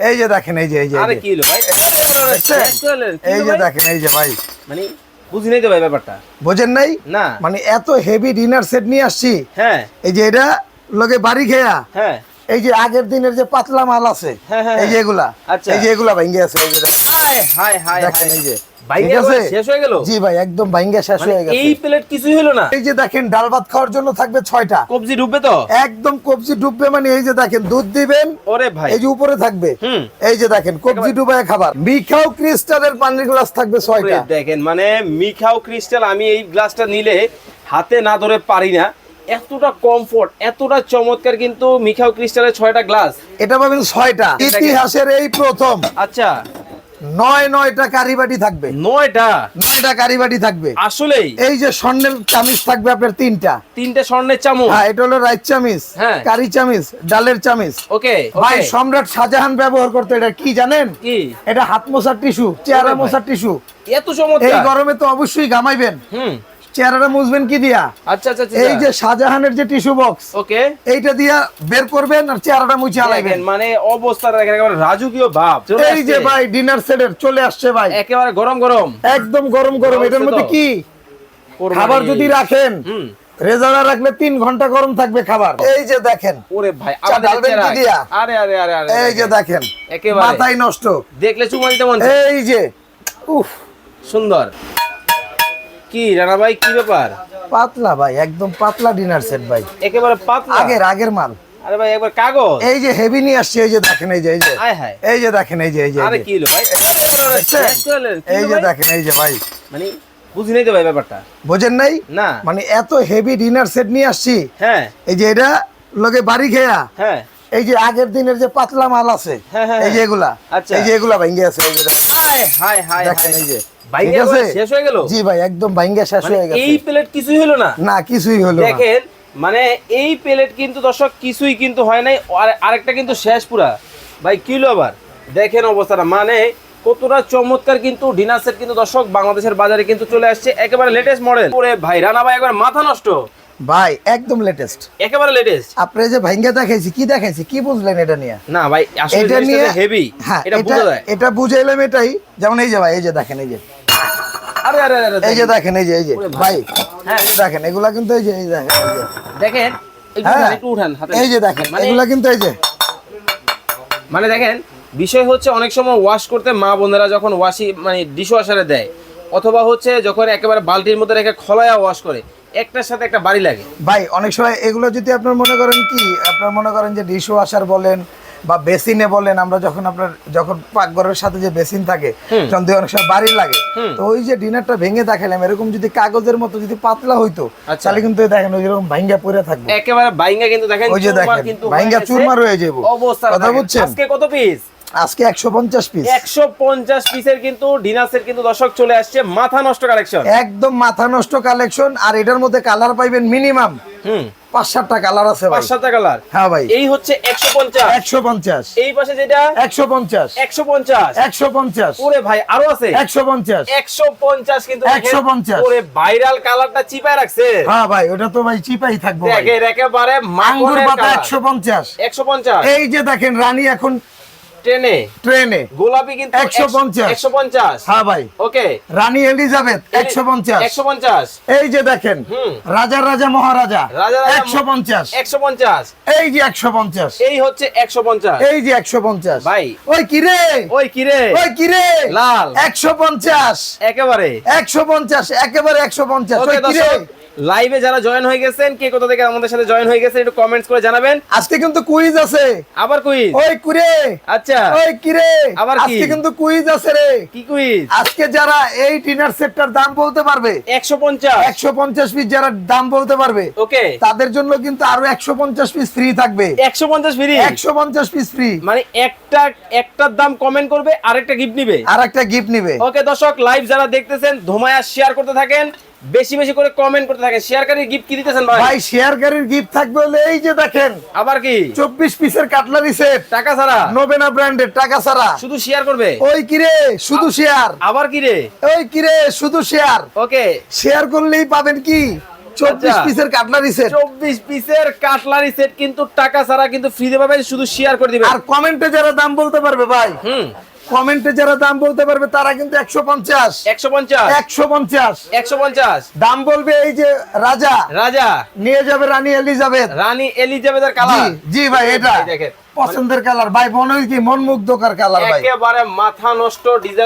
এই যে দেখেন এই যে এই যে আরে কি হলো ভাই? এই যে দেখেন এই যে ভাই? মানে বুঝি নাই তো ভাই ব্যাপারটা? বোঝেন নাই? না। মানে এত হেভি ডিনার সেট নিয়ে আসছি। হ্যাঁ। এই যে এটা লগে বাড়ি খেয়া হ্যাঁ। এই যে আগের দিনের যে পাতলা মাল আছে হ্যাঁ, হ্যাঁ, এই যে এগুলা। আচ্ছা। এই যে এগুলা ভাঙ্গে আছে এই যে দেখেন। হাই হাই হাই দেখেন এই যে। শেষ হয়ে গেল? জি ভাই একদম ভাঙ্গে শেষ মানে হয়ে গেছে। এই প্লেট কিছুই হলো না? এই যে দেখেন ডাল ভাত খাওয়ার জন্য থাকবে ছয়টা। কবজি ডুববে তো? একদম কবজি ডুববে মানে এই যে দেখেন দুধ দিবেন ওরে ভাই। এই যে উপরে থাকবে। এই যে দেখেন কবজি ডুবায় খাবার। মিখাও ক্রিস্টালের পানির গ্লাস থাকবে ওরে দেখেন মানে মিখাও ক্রিস্টাল আমি এই গ্লাসটা নিলে হাতে না ধরে পারি না। এতটা কমফোর্ট এতটা চমৎকার কিন্তু মিখাও ক্রিস্টালের ছয়টা গ্লাস। এটা পাবেন ছয়টা। ইতিহাসের এই প্রথম। আচ্ছা। নয় নয়টা কারিবাটি থাকবে। নয়টা? নয়টা কারিবাটি থাকবে। আসলেই? এই যে স্বর্ণের চামিচ থাকবে আপনার তিনটা। তিনটা স্বর্ণের চামচ? হ্যাঁ এটা হলো রাইস চামিচ হ্যাঁ। কারি চামিচ ডালের চামিচ। ওকে ভাই সম্রাট শাহজাহান ব্যবহার করতো এটা কি জানেন? কি? এটা হাত মোছার টিস্যু চেহারা মোসার। মোছার টিস্যু। এত এই গরমে তো অবশ্যই গামাইবেন হুম। চেহারাটা মুছবেন কি দিয়া? আচ্ছা আচ্ছা আচ্ছা। এই যে শাহজাহানের যে টিস্যু বক্স ওকে। এইটা দিয়া বের করবেন আর চেহারাটা মুছে আলাইবেন। মানে অবস্থা দেখেন একেবারে রাজকীয় ভাব এই যে ভাই ডিনার সেটের চলে আসছে ভাই। একেবারে গরম গরম। একদম গরম গরম। এটার মধ্যে কি? খাবার যদি রাখেন হুম। রেজালা রাখলে তিন ঘণ্টা গরম থাকবে খাবার। এই যে দেখেন ওরে ভাই কি? আরে আরে আরে আরে এই যে দেখেন একেবারে। মাথায় নষ্ট। দেখলে চুমা দিতে মন এই যে উফ। সুন্দর। কি রানা ভাই কি ব্যাপার পাতলা ভাই একদম পাতলা ডিনার সেট ভাই একেবারে পাতলা আগের আগের মাল আরে ভাই একবার কাগজ এই যে হেভি নিয়ে আসছে এই যে দেখেন এই যে এই যে হায় এই যে দেখেন এই যে এই যে আরে কি হলো ভাই এই যে দেখেন এই যে ভাই মানে বুঝি নাই তো ভাই ব্যাপারটা বোঝেন নাই না মানে এত হেভি ডিনার সেট নিয়ে আসছি হ্যাঁ এই যে এটা লোকে বাড়ি খেয়া হ্যাঁ এই যে আগের দিনের যে পাতলা মাল আছে হ্যাঁ, হ্যাঁ, এই যে এগুলা আচ্ছা। এই যে এগুলা ভাঙ্গে আছে এই যে দেখেন। হায় হায় হায় এই যে ঠিক আছে? শেষ হয়ে গেল? জি ভাই একদম ভাঙ্গে শেষ মানে হয়ে গেছে। এই প্লেট কিছুই হলো না? না কিছুই হলো দেখেন মানে এই প্লেট কিন্তু দর্শক কিছুই কিন্তু হয় নাই আরেকটা কিন্তু শেষ পুরা। ভাই কিলো আবার? দেখেন অবস্থাটা মানে কতটা চমৎকার কিন্তু ডিনার সেট কিন্তু দর্শক বাংলাদেশের বাজারে কিন্তু চলে আসছে একেবারে লেটেস্ট মডেল ওরে ভাই রানা ভাই একবার মাথা নষ্ট। ভাই একদম লেটেস্ট একেবারে লেটেস্ট আপনি যে ভাইঙ্গা দেখাইছি কি দেখাইছি কি বুঝলেন এটা নিয়ে? না ভাই আসলে এটা নিয়ে হেভি হ্যাঁ এটা যায়। এটা বুঝাইলাম এটাই। যেমন এই যে ভাই এই যে দেখেন এই যে। আরে আরে আরে এই যে দেখেন। এই যে এই যে। ভাই। হ্যাঁ। দেখেন এগুলা কিন্তু এই যে এই দেখেন দেখেন একটু হ্যাঁ। উঠান, হাতে। এই যে দেখেন মানে এগুলা কিন্তু এই যে। মানে দেখেন বিষয় হচ্ছে অনেক সময় ওয়াশ করতে মা বোনেরা যখন ওয়াশি মানে ডিশ ওয়াশারে দেয় অথবা হচ্ছে যখন একেবারে বালতির মধ্যে রেখে খলায়া ওয়াশ করে একটার সাথে একটা বাড়ি লাগে। ভাই অনেক সময় এগুলো যদি আপনার মনে করেন কি আপনার মনে করেন যে ডিশ ওয়াশার বলেন বা বেসিনে বলেন আমরা যখন আপনার যখন পাকঘরের সাথে যে বেসিন থাকে। তখন দিয়ে অনেক সময় বাড়ি লাগে তো ওই যে ডিনারটা ভেঙে দেখালাম এরকম যদি কাগজের মতো যদি পাতলা হইতো আচ্ছা। তাহলে কিন্তু দেখেন ওই যেরকম ভাঙ্গা পড়ে থাকবে একেবারে বাইঙ্গা কিন্তু দেখেন ওই যে দেখেন, গেছে। চুরমার হয়ে যাব। অবস্থা কথা বুঝছেন? আজকে কত পিস আজকে একশো পঞ্চাশ পিস একশো পঞ্চাশ পিসের কিন্তু ডিনার সেট কিন্তু দর্শক চলে আসছে মাথা নষ্ট কালেকশন একদম মাথা নষ্ট কালেকশন আর এটার মধ্যে কালার পাইবেন মিনিমাম হুম পাঁচ সাতটা কালার আছে পাঁচ সাতটা কালার হ্যাঁ ভাই। এই হচ্ছে একশো পঞ্চাশ। একশো পঞ্চাশ। এই পাশে যেটা? একশো পঞ্চাশ। একশো পঞ্চাশ। একশো পঞ্চাশ। ওরে ভাই আরও আছে? একশো পঞ্চাশ। একশো পঞ্চাশ কিন্তু 150 ওরে ভাইরাল কালারটা চিপায় রাখছে। হ্যাঁ ভাই ওটা তো ভাই চিপাই থাকব। একেবারে পাতা একশো পঞ্চাশ। একশো পঞ্চাশ। এই যে দেখেন রানী এখন ট্রেনে ট্রেনে গোলাপি কিন্তু 150 একশো পঞ্চাশ হ্যাঁ ভাই ওকে রানী এলিজাবেথ একশো পঞ্চাশ একশো পঞ্চাশ এই যে দেখেন। রাজার রাজা মহারাজা রাজা রাজা একশো পঞ্চাশ একশো পঞ্চাশ এই যে একশো পঞ্চাশ এই হচ্ছে একশো পঞ্চাশ এই যে একশো পঞ্চাশ ভাই। ওই কিরে ওই কিরে ওই কিরে লাল। একশো পঞ্চাশ একেবারে একশো পঞ্চাশ একেবারে একশো পঞ্চাশ ওকে ওই কিরে দর্শক লাইভে যারা জয়েন হয়ে গেছেন কে কোথা থেকে আমাদের সাথে জয়েন হয়ে গেছেন একটু কমেন্টস করে জানাবেন। আজকে কিন্তু কুইজ আছে। আবার কুইজ ওই কুরে আচ্ছা। ওই কিরে। আবার কি? আজকে কিন্তু কুইজ আছে রে। কি কুইজ আজকে যারা এই ডিনার সেটটার দাম বলতে পারবে একশো পঞ্চাশ। একশো পঞ্চাশ পিস যারা দাম বলতে পারবে ওকে। তাদের জন্য কিন্তু আরও একশো পঞ্চাশ পিস ফ্রি থাকবে। একশো পঞ্চাশ ফ্রি একশো পঞ্চাশ পিস ফ্রি মানে একটা একটার দাম কমেন্ট করবে আরেকটা গিফট নিবে। আর একটা গিফট নিবে। ওকে দর্শক লাইভ যারা দেখতেছেন ধুমায়া শেয়ার করতে থাকেন। বেশি বেশি করে কমেন্ট করতে থাকেন। শেয়ারকারী গিফট কি দিতেছেন ভাই? ভাই শেয়ার গাড়ির গিফট থাকবে হলে এই যে দেখেন আবার কি? চব্বিশ পিসের কাটলারি সেট টাকা ছাড়া? নোবেনা ব্র্যান্ডের টাকা ছাড়া। শুধু শেয়ার করবে? ওই কিরে শুধু শেয়ার আবার কি রে? ওই কিরে শুধু শেয়ার ওকে। শেয়ার করলেই পাবেন কি? চব্বিশ আচ্ছা। পিসের কাটলারি সেট চব্বিশ পিসের কাটলারি সেট কিন্তু টাকা ছাড়া কিন্তু ফ্রি পাবেন শুধু শেয়ার করে দিবেন। আর কমেন্টে যারা দাম বলতে পারবে ভাই হুম। কমেন্টে যারা দাম বলতে পারবে তারা কিন্তু একশো পঞ্চাশ। একশো পঞ্চাশ? একশো পঞ্চাশ। একশো পঞ্চাশ? দাম বলবে এই যে রাজা। রাজা। নিয়ে যাবে রানী এলিজাবেথ। রানী এলিজাবেথের জি কালার। জি ভাই এটা। দেখেন। পছন্দের কালার ভাই মনে কি মন মুগ্ধকর কালার ভাই। একেবারে মাথা নষ্ট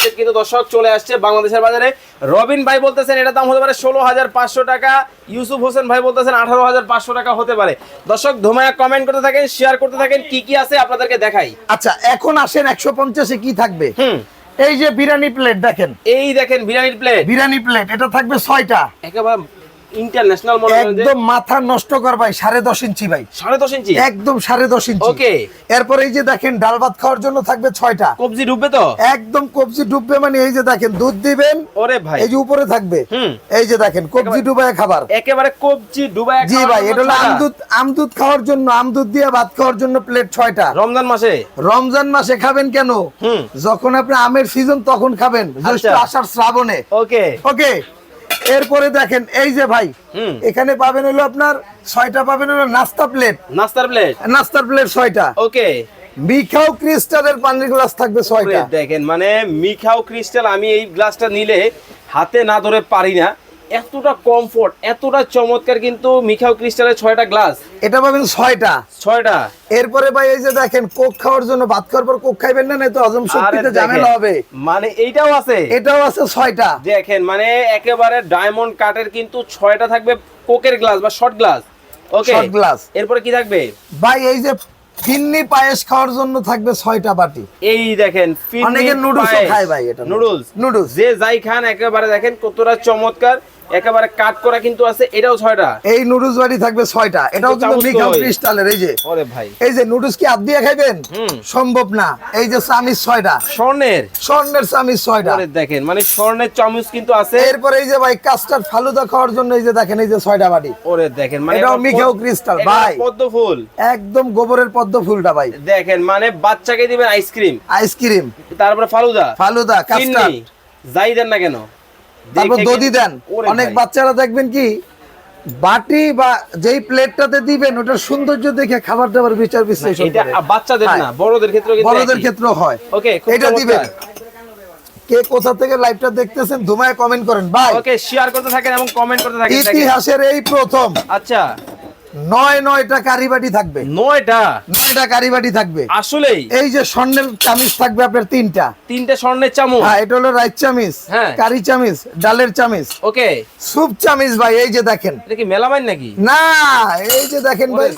সেট কিন্তু দর্শক চলে আসছে বাংলাদেশের বাজারে। রবিন ভাই বলতেছেন এটা দাম হতে পারে ষোলো হাজার পাঁচশো টাকা। ইউসুফ হোসেন ভাই বলতেছেন আঠারো হাজার পাঁচশো টাকা হতে পারে। দর্শক ধুমায়া কমেন্ট করতে থাকেন শেয়ার করতে থাকেন কি কি আছে আপনাদেরকে দেখাই। আচ্ছা এখন আসেন একশো পঞ্চাশে কি থাকবে? হুম। এই যে বিরিয়ানি প্লেট দেখেন। এই দেখেন বিরিয়ানির প্লেট বিরিয়ানি প্লেট এটা থাকবে ছয়টা। একেবারে ইন্টারন্যাশনাল যে একদম মাথা নষ্ট কর ভাই সাড়ে দশ ইঞ্চি ভাই। সাড়ে দশ ইঞ্চি? একদম সাড়ে দশ ইঞ্চি। Okay. এরপর এই যে দেখেন ডাল ভাত খাওয়ার জন্য থাকবে ছয়টা। কবজি ডুববে তো? একদম কবজি ডুববে মানে এই যে দেখেন দুধ দিবেন ওরে ভাই। এই যে উপরে থাকবে। এই যে দেখেন কবজি ডুবায় খাবার। একেবারে কবজি ডুবাই জি ভাই এটা হলো আমদুধ আমদুধ খাওয়ার জন্য আমদুধ দিয়ে ভাত খাওয়ার জন্য প্লেট ছয়টা। রমজান মাসে? রমজান মাসে খাবেন কেন? যখন আপনি আমের সিজন তখন খাবেন। জ্যৈষ্ঠ আচ্ছা। আষাঢ় শ্রাবণে। ওকে। ওকে? এরপরে দেখেন এই যে ভাই হুম। এখানে পাবেন হলো আপনার ছয়টা পাবেন হলো নাস্তা প্লেট। নাস্তার প্লেট? নাস্তার প্লেট ছয়টা। ওকে। মিখাও ক্রিস্টালের পানির গ্লাস থাকবে ছয়টা। দেখেন মানে মিখাও ক্রিস্টাল আমি এই গ্লাসটা নিলে হাতে না ধরে পারি না। এতটা কমফোর্ট এতটা চমৎকার কিন্তু মিখাও ক্রিস্টালের ছয়টা গ্লাস এটা পাবেন ছয়টা। ছয়টা। এরপরে ভাই এই যে দেখেন কোক খাওয়ার জন্য ভাত খাওয়ার পর কোক খাইবেন না নয়তো হজম শক্তিতে ঝামেলা হবে। মানে এইটাও আছে। এটাও আছে ছয়টা। দেখেন মানে একেবারে ডায়মন্ড কাটের কিন্তু ছয়টা থাকবে কোকের গ্লাস বা short glass okay Short glass। এরপরে কি থাকবে? ভাই এই যে ফিন্নি পায়েস খাওয়ার জন্য থাকবে ছয়টা বাটি। এই দেখেন অনেকে নুডলস খায় ভাই এটা। নুডলস নুডলস যে যাই খান একেবারে দেখেন কতটা চমৎকার। একেবারে কাট করা কিন্তু আছে এটাও ছয়টা। এই নুডলস বাটি থাকবে ছয়টা। এটাও কিন্তু চামচ ক্রিস্টালের এই যে। ওরে ভাই। এই যে নুডলস কি হাত দিয়ে খাইবেন? সম্ভব না। এই যে চামিচ ছয়টা। স্বর্ণের? স্বর্ণের চামিচ ছয়টা। ওরে দেখেন মানে স্বর্ণের চামচ কিন্তু আছে। এরপর এই যে ভাই কাস্টার্ড ফালুদা খাওয়ার জন্য এই যে দেখেন এই যে ছয়টা বাটি। ওরে দেখেন মানে এটাও মিখাও ক্রিস্টাল, ভাই। পদ্ম ফুল। একদম গোবরের পদ্ম ফুলটা ভাই। দেখেন মানে বাচ্চাকে দিবেন আইসক্রিম। আইসক্রিম। তারপরে ফালুদা। ফালুদা কাস্টার্ড। যাই দেন না কেন। তারপর দধি দেন। অনেক বাচ্চারা দেখবেন কি বাটি বা যেই প্লেটটাতে দিবেন ওটার সৌন্দর্য দেখে খাবার দাবার বিচার বিশ্লেষণ এটা বাচ্চাদের হ্যাঁ। না বড়দের ক্ষেত্রে বড়দের ক্ষেত্রে হয়। ওকে এটা দিবেন। কে কোথা থেকে লাইভটা দেখতেছেন ধুমায় কমেন্ট করেন। ভাই ওকে শেয়ার করতে থাকেন এবং কমেন্ট করতে থাকেন ইতিহাসের এই প্রথম। আচ্ছা। নয় নয়টা কারিবাটি থাকবে। নয়টা? নয়টা কারিবাটি থাকবে। আসলেই? এই যে স্বর্ণের চামিচ থাকবে আপনার তিনটা। তিনটে স্বর্ণের চামচ? হ্যাঁ এটা হলো রাইস চামিচ হ্যাঁ। কারি চামিচ ডালের চামিচ। ওকে। স্যুপ চামিচ ভাই এই যে দেখেন। এটা কি মেলামাইন নাকি? না এই যে দেখেন ভাই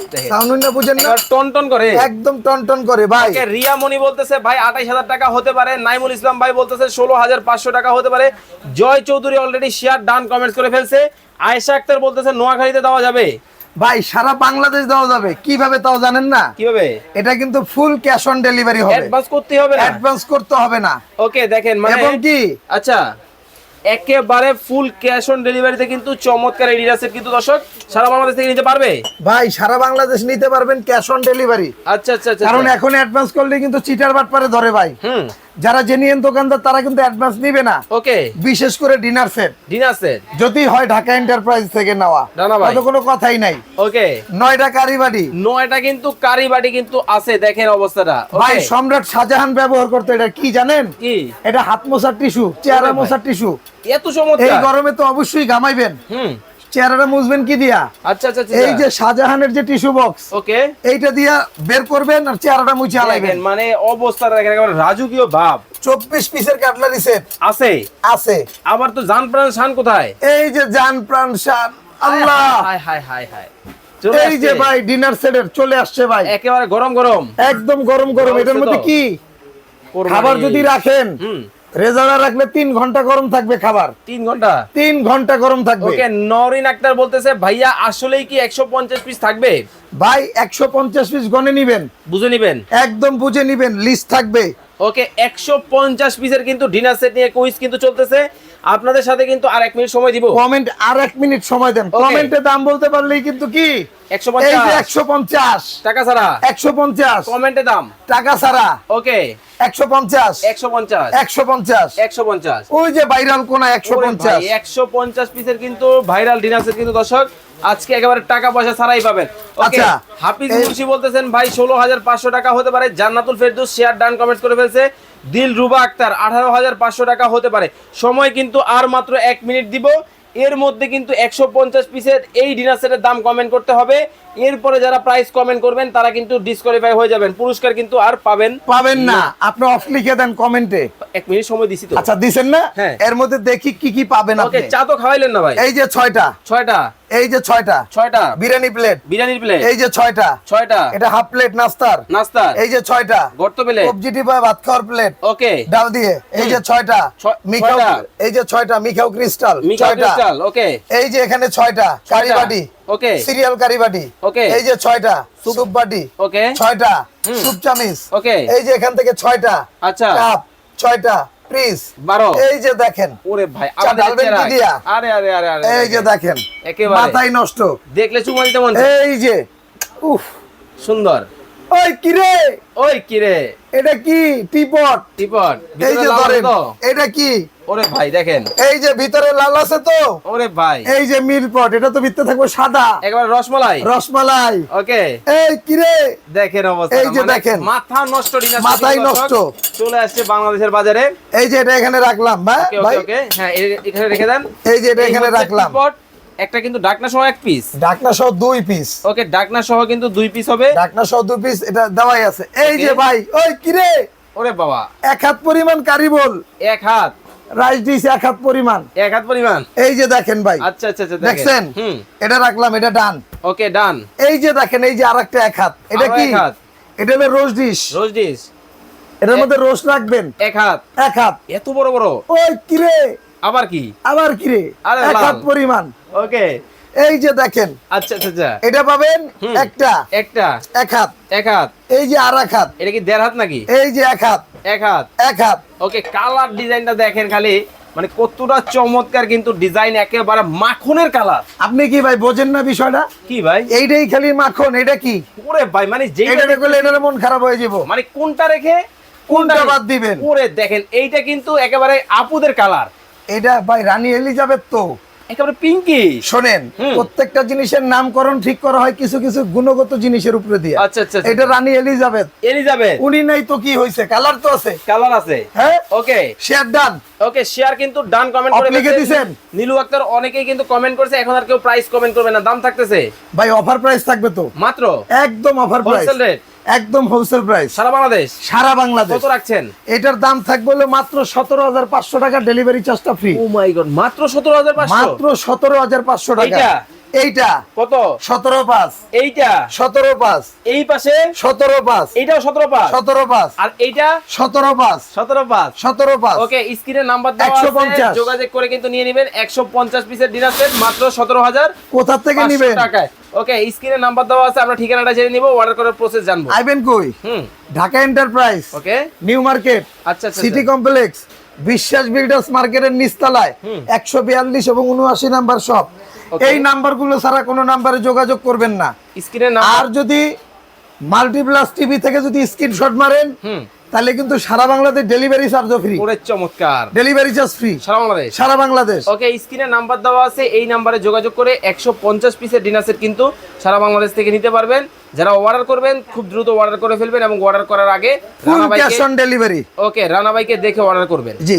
বুঝেন না। এবার টন টন করে। একদম টন টন করে ভাই। রিয়া মনি বলতেছে ভাই আঠাইশ হাজার টাকা হতে পারে। নাইমুল ইসলাম ভাই বলতেছে ষোলো হাজার পাঁচশো টাকা হতে পারে। Joy Chowdhury already share done comments করে ফেলছে। আয়েশা আক্তার বলতেছে নোয়াখালীতে দেওয়া যাবে। ভাই সারা বাংলাদেশ দেওয়া যাবে। কীভাবে তাও জানেন না? কীভাবে? এটা কিন্তু ফুল ক্যাশ অন ডেলিভারি হবে। অ্যাডভান্স করতে হবে না? অ্যাডভান্স করতে হবে না। ওকে দেখেন মানে এবং কি? আচ্ছা একেবারে ফুল ক্যাশ অন ডেলিভারিতে কিন্তু চমৎকার ডিলার সেট কিন্তু দর্শক সারা বাংলাদেশ থেকে নিতে পারবে? ভাই সারা বাংলাদেশ নিতে পারবেন ক্যাশ অন ডেলিভারি আচ্ছা আচ্ছা আচ্ছা কারণ আচ্ছা। এখন অ্যাডভান্স করলে কিন্তু চিটার বাট পারে ধরে ভাই। হুম। যারা জেনিয়েন দোকানদার তারা কিন্তু অ্যাডভান্স নিবে না। ওকে। বিশেষ করে ডিনার সেট ডিনার সেট যদি হয় ঢাকা এন্টারপ্রাইজ থেকে নেওয়া। তাতে কোনো কথাই নাই। ওকে। নয়টা কারিবাড়ি। নয়টা কিন্তু কারি বাটি কিন্তু আছে দেখেন অবস্থাটা। ভাই সম্রাট শাহজাহান ব্যবহার করতে এটা কি জানেন? কি? এটা হাত মোছার টিস্যু চেহারা। মোছার টিস্যু। এত এই গরমে তো অবশ্যই ঘামাইবেন। হুম। চেহারাটা মুছবেন কি দিয়া? আচ্ছা আচ্ছা আচ্ছা। এই যে শাহজাহানের যে টিস্যু বক্স ওকে। এইটা দিয়া বের করবেন আর চেহারাটা মুছে আলাইবেন। মানে অবস্থাটা দেখেন একেবারে রাজকীয় ভাব। চব্বিশ পিসের কাটলারি সেট আছে? আছে। আবার তো জান প্রাণ শান কোথায়? এই যে জান প্রাণ শান আল্লাহ! হায় হায় হায় চলে এই যে ভাই ডিনার সেটের চলে আসছে ভাই। একেবারে গরম গরম। একদম গরম গরম এটার মধ্যে কি। খাবার যদি রাখেন হুম। রেজারা রাখলে তিন ঘণ্টা গরম থাকবে খাবার। তিন ঘণ্টা? তিন ঘণ্টা গরম থাকবে। ওকে নরিন আক্তার বলতেছে ভাইয়া আসলেই কি একশো পঞ্চাশ পিস থাকবে? ভাই একশো পঞ্চাশ পিস গনে নিবেন। বুঝে নিবেন? একদম বুঝে নিবেন লিস্ট থাকবে। ওকে একশো পঞ্চাশ পিসের কিন্তু ডিনার সেট নিয়ে কুইজ কিন্তু চলতেছে। আপনাদের সাথে কিন্তু আর এক মিনিট সময় দিব। কমেন্ট আর এক মিনিট সময় দেন. কমেন্টে দাম বলতে পারলেই কিন্তু কি? একশো পঞ্চাশ। টাকা ছাড়া। একশো পঞ্চাশ। কমেন্টে দাম। টাকা ছাড়া। ওকে। একশো পঞ্চাশ। একশো পঞ্চাশ। একশো পঞ্চাশ। একশো পঞ্চাশ। ওই যে ভাইরাল কোনা একশো পঞ্চাশ। একশো পঞ্চাশ পিসের কিন্তু ভাইরাল ডিনার্সের কিন্তু দর্শক আজকে একেবারে টাকা পয়সা ছাড়াই পাবেন। ওকে? আচ্ছা। হাফিজ মুন্সি বলতেছেন ভাই ষোলো হাজার পাঁচশো টাকা হতে পারে Jannatul Ferdous share done comment করে ফেলছে। দিল রুবা আক্তার আঠারো হাজার পাঁচশো টাকা হতে পারে। সময় কিন্তু আর মাত্র এক মিনিট দিব। এর মধ্যে কিন্তু একশো পঞ্চাশ পিসের এই ডিনার সেটের দাম কমেন্ট করতে হবে। এরপরে যারা প্রাইস কমেন্ট করবেন তারা কিন্তু ডিসকোয়ালিফাই হয়ে যাবেন। পুরস্কার কিন্তু আর পাবেন পাবেন না। আপনি অফ লিখে দেন কমেন্টে এক মিনিট সময় দিছি তো। আচ্ছা দিছেন না? হ্যাঁ। এর মধ্যে দেখি কি কি পাবেন ওকে আপনি। চা তো খাওয়াইলেন না ভাই। এই যে ছয়টা। ছয়টা? এই যে ছয়টা। ছয়টা। বিরিয়ানি প্লেট বিরিয়ানির প্লেট এই যে ছয়টা। ছয়টা। এটা হাফ প্লেট নাস্তার। নাস্তা এই যে ছয়টা। গর্ত প্লেট সবজি ডিবা ভাত খাওয়ার প্লেট ওকে। ডাল দিয়ে। এই যে ছয়টা। মিখাও এই যে ছয়টা মিখাও ক্রিস্টাল ছয়টা। ক্রিস্টাল ওকে। এই যে এখানে ছয়টা। কারি বাটি। ওকে। সিরিয়াল কারি বাটি। ওকে। এই যে ছয়টা। স্যুপ বাটি। ওকে। ছয়টা। হুম। স্যুপ চামিচ। ওকে। এই যে এখান থেকে ছয়টা। আচ্ছা। কাপ ছয়টা। প্রিস বারো এই যে দেখেন ওরে ভাই দিয়া? আরে আরে আরে আরে এই যে দেখেন একেবারে। মাথায় নষ্ট। দেখলে চুমা দিতে মন এই যে উফ। সুন্দর। ওই কিরে? ওই কিরে? এটা কি? টিপট। টিপট। এই যে ধরেন এটা কি? ওরে ভাই দেখেন। এই যে ভিতরে লাল আছে তো? ওরে ভাই। এই যে মিল পট এটা তো ভিতরে থাকবে সাদা। একেবারে রসমালাই। রসমালাই। ওকে। এই কিরে? দেখেন অবস্থা। এই যে দেখেন। মাথা নষ্ট ডিনার মাথাই নষ্ট। চলে আসছে বাংলাদেশের বাজারে। এই যে এটা এখানে রাখলাম ভাই। ওকে হ্যাঁ এখানে রেখে দেন। এই যে এটা এখানে রাখলাম। teapot, একটা কিন্তু ডাকনা সহ এক পিস ডাকনা সহ দুই পিস ওকে ডাকনা সহ কিন্তু দুই পিস হবে। ডাকনা সহ দুই পিস এটা দেওয়াই আছে। এই যে ভাই ওই কিরে ওরে বাবা। এক হাত পরিমাণ কারিবল এক হাত। রাইস ডিশ এক হাত পরিমাণ। এক হাত পরিমাণ? এই যে দেখেন ভাই। আচ্ছা আচ্ছা আচ্ছা দেখেন। দেখছেন? হুম। এটা রাখলাম এটা ডান। ওকে ডান। এই যে দেখেন এই যে আরেকটা এক হাত। এটা কি? এটা হলো রোজ ডিশ। রোজ ডিশ। এটার মধ্যে রোজ রাখবেন। এক হাত। এক হাত। এত বড় বড়। ওই কিরে আবার কি? আবার কিরে এক হাত পরিমাণ। ওকে। এই যে দেখেন আচ্ছা আচ্ছা আচ্ছা। এটা পাবেন একটা একটা। এক হাত। এক হাত। এই যে আর এক হাত। এটা কি দেড় হাত নাকি? এই যে এক হাত। এক হাত। এক হাত। ওকে কালার ডিজাইনটা দেখেন খালি। মানে কতটা চমৎকার কিন্তু ডিজাইন একেবারে মাখনের কালার। আপনি কি ভাই বোঝেন না বিষয়টা? কি ভাই? এইটাই খালি মাখন এটা কি? ওরে ভাই মানে যেই এটা করলে এটার মন খারাপ হয়ে যাব। মানে কোনটা রেখে কোনটা বাদ দিবেন? ওরে দেখেন এইটা কিন্তু একেবারে আপুদের কালার। এটা ভাই রানী এলিজাবেথ তো। একেবারে পিঙ্কি শোনেন প্রত্যেকটা জিনিসের নামকরণ ঠিক করা হয় কিছু কিছু গুণগত জিনিসের উপরে দিয়ে। আচ্ছা আচ্ছা আচ্ছা। এটা রানী এলিজাবেথ। এলিজাবেথ। উনি নাই তো কি হয়েছে কালার তো আছে। কালার আছে। হ্যাঁ? ওকে। শেয়ার ডান ওকে শেয়ার কিন্তু ডান কমেন্ট করে লিখে। দিছেন? নীলু আক্তার অনেকেই কিন্তু কমেন্ট করছে এখন আর কেউ প্রাইস কমেন্ট করবে না। দাম থাকতেছে। ভাই অফার প্রাইস থাকবে তো। মাত্র? একদম অফার প্রাইস হোলসেল রেট একদম হোলসেল প্রাইস সারা বাংলাদেশ? সারা বাংলাদেশ। কত রাখছেন? এটার দাম থাকবে হলো মাত্র সতেরো হাজার পাঁচশো টাকা ডেলিভারি চার্জটা ফ্রি ও মাই গড মাত্র সতেরো হাজার পাঁচশো? মাত্র সতেরো হাজার পাঁচশো টাকা। এইটা? কত? সতেরো পাঁচ। এইটা? সতেরো পাঁচ। এই পাশে? সতেরো পাঁচ। এইটাও সতেরো পাঁচ। সতেরো পাঁচ। আর এইটা? সতেরো পাঁচ। সতেরো পাঁচ। সতেরো পাঁচ। ওকে স্ক্রিনে নাম্বার দেওয়া আছে। 150 যোগাযোগ করে কিন্তু নিয়ে নেবেন। একশো পঞ্চাশ পিসের ডিনার সেট মাত্র সতেরো হাজার কোথা থেকে নিবেন? টাকায়। ওকে স্ক্রিনে নাম্বার দেওয়া আছে। আমরা ঠিকানাটা জেনে নিব অর্ডার করার প্রসেস জানব। আইবেন কই? হুম। Dhaka enterprise okay. New market আচ্ছা সিটি কমপ্লেক্স বিশ্বাস বিল্ডার্স মার্কেটের নিচতলায় হুম। একশো বিয়াল্লিশ এবং উনআশি নাম্বার শপ. এই নাম্বারগুলো ছাড়া কোনো নাম্বারে যোগাযোগ করবেন না। স্ক্রিনে আর যদি মাল্টিপ্লাস টিভি থেকে যদি স্ক্রিনশট মারেন তাহলে কিন্তু সারা বাংলাদেশ ডেলিভারি চার্জও ফ্রি ওরে চমৎকার। ডেলিভারি চার্জ ফ্রি সারা বাংলাদেশ। সারা বাংলাদেশ। ওকে স্ক্রিনে নাম্বার দেওয়া আছে এই নাম্বারে যোগাযোগ করে একশো পঞ্চাশ পিসের ডিনার সেট কিন্তু সারা বাংলাদেশ থেকে নিতে পারবেন। যারা অর্ডার করবেন খুব দ্রুত অর্ডার করে ফেলবেন এবং অর্ডার করার আগে full Rana cash on delivery okay Rana ভাইকে দেখে অর্ডার করবেন। জি।